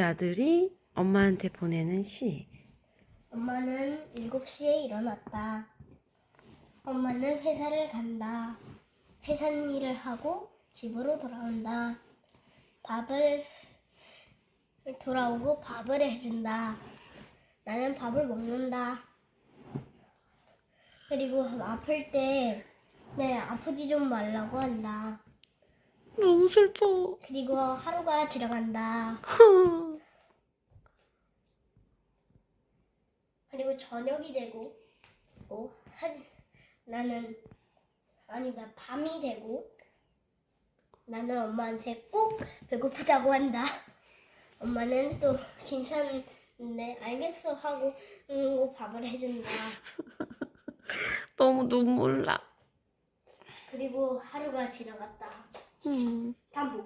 아들이 엄마한테 보내는 시. 엄마는 7시에 일어났다. 엄마는 회사를 간다. 회사 일을 하고 집으로 돌아온다. 밥을 돌아오고 밥을 해준다. 나는 밥을 먹는다. 그리고 아플 때, 네, 아프지 좀 말라고 한다. 너무 슬퍼. 그리고 하루가 지나간다. 그리고 저녁이 되고, 뭐, 하지, 나는, 아니다, 밤이 되고, 나는 엄마한테 꼭 배고프다고 한다. 엄마는 또 괜찮은데, 알겠어 하고, 응, 뭐 밥을 해준다. 너무 눈물 나. 그리고 하루가 지나갔다. 嗯，他不。